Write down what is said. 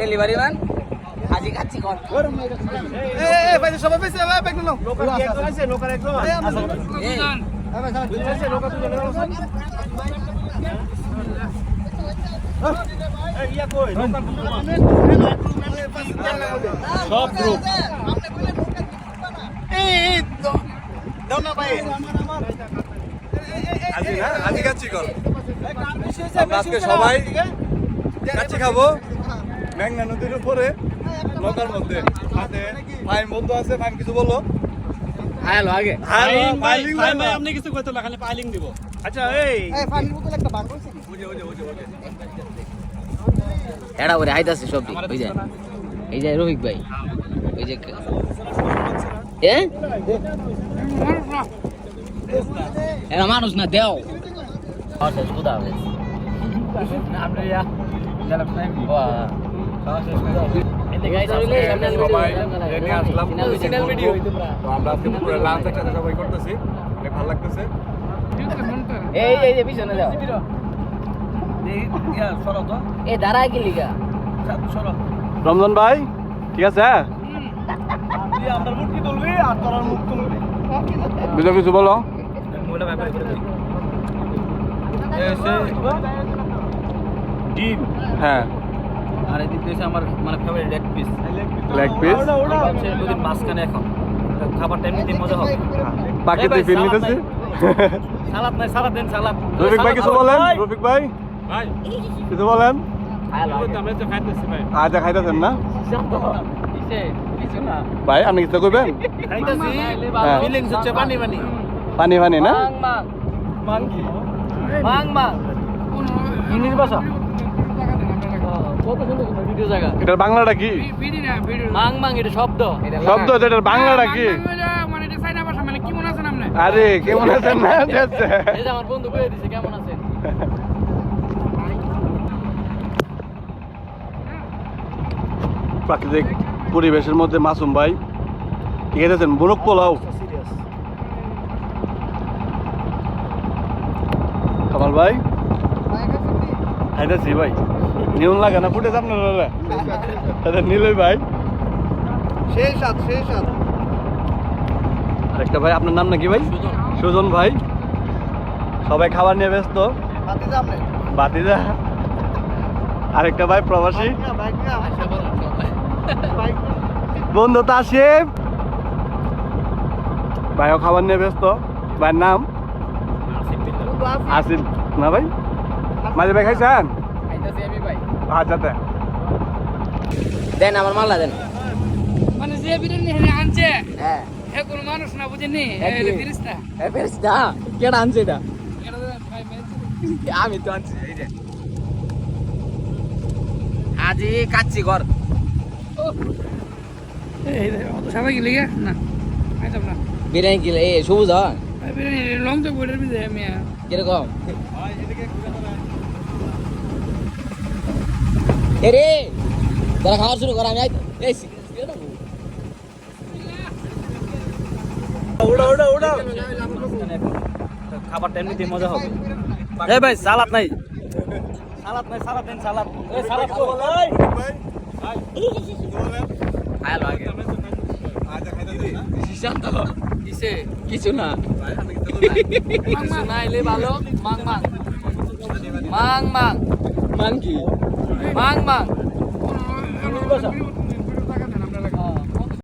Delivery man আজি খাচ্ছি কর এই ভাই সবাই পেছে ভাই ব্যাগ নাও লোকাল একজন আছে লোকাল একজন আছে। লোকাল দুজন সব গ্রুপ এই দাও না ভাই। আজি না? আজি কাচ্চি কর আমরা আজকে সবাই কাচ্চি খাব। মেঘনা নদীর উপরে নৌকার মধ্যে। সাথে ফাইম বন্ধু আছে ফাইম কিছু বলো। হ্যালো আগে। আপনি কিছু কইতো না খালি পাইলিং দিব। আচ্ছা এই। এড়া করে আইতাছে সব ওই যে এই যে রফিক ভাই ওই যে এরা মানুষ না দেও। আচ্ছা হবে সবাই। ট্রেনে আসলাম তো আমরা আজকে পুরো লাঞ্চ একসাথে সবাই করতেছি। অনেক ভালো লাগতেছে। এই এই যে পিছনে যাও। এ দাঁড়ায় কি লিগা? রমজান ভাই ঠিক আছে তুলবি বুঝো কিছু বলো। ডিম। হ্যাঁ। আর এদিক দিয়ে আমার মানে favourite leg piece leg piece দুদিন মাঝখানে এখন। খাবারটা এমনিতেই মজা হবে? বাকিতে এই ফিল সালাদ সালাদ নাই সালাদ দেন সালাদ। রফিক ভাই কিছু বলেন? ভাই। রফিক ভাই? ভাই। কিছু বলেন? আমরা তো খাইতেছি আজ খাইতেছেন না? কিসে কিছু না ভাই আপনি কিছু করবেন খাইতেছি। হ্যাঁ। পানি পানি। পানি পানি না? মাং মাং মান কি মাং মাং ইংলিশ ভাষা এটার বাংলাটা কি? মাং মাং এটা শব্দ। শব্দ এটার বাংলাটা কি? মানে এটা চাইনা ভাষা মানে কেমন আছেন আপনি? আরে কেমন আছেন? না এই যে আমার বন্ধু কয়ে দিছে কেমন আছেন? প্রাকৃতিক পরিবেশের মধ্যে মাসুম ভাই ঠিক আছে বুনুক পোলাও। কামাল ভাই? খাইতেছি ভাই। নিউন লাগে না ফুটে আপনার দাদা নীলই ভাই। সেই সাত সেই সাত। আরেকটা ভাই আপনার নাম নাকি ভাই? সুজন। ভাই। সবাই খাবার নিয়ে ব্যস্ত। যাবে আরেকটা ভাই প্রবাসী। বন্ধু তাসিম। ভাইও খাবার নিয়ে ব্যস্ত। ভাইয়ের নাম? আসিফ না ভাই? মাঝে ভাই খাইছেন? আচ্ছা দেন। দেন আমার মাল্লা দেন। মানে যে বিরিয়ানি হেনে আনছে হ্যাঁ। হে কোনো মানুষ না বুঝেনি। এটা ফিরিস্তা এ ফেরেশতা। কেডা আনছে এটা? আমি তো আনছি এই যে। আজি কাচ্চি ঘর। এই অত সবাই গেলে গিয়া না খাইতাম না। বিরিয়ানি কি এই সবুজ হয়? বিরিয়ানি লং তো বইটার বিদে আমি কীরকম? এ রে তোরা খাওয়া শুরু কর আমি এই খাবারটা এমনিতেই মজা হবে। এই ভাই সালাদ নাই। সালাদ নাই সালাদ দেন সালাদ। এই সালাদ তো আয়ালো আগে। শান্ত কিসে? কিছু না। কিছু না এলে ভালো। মাং মাং। মাং মাং। মাং কি? মাং মাং ভাষা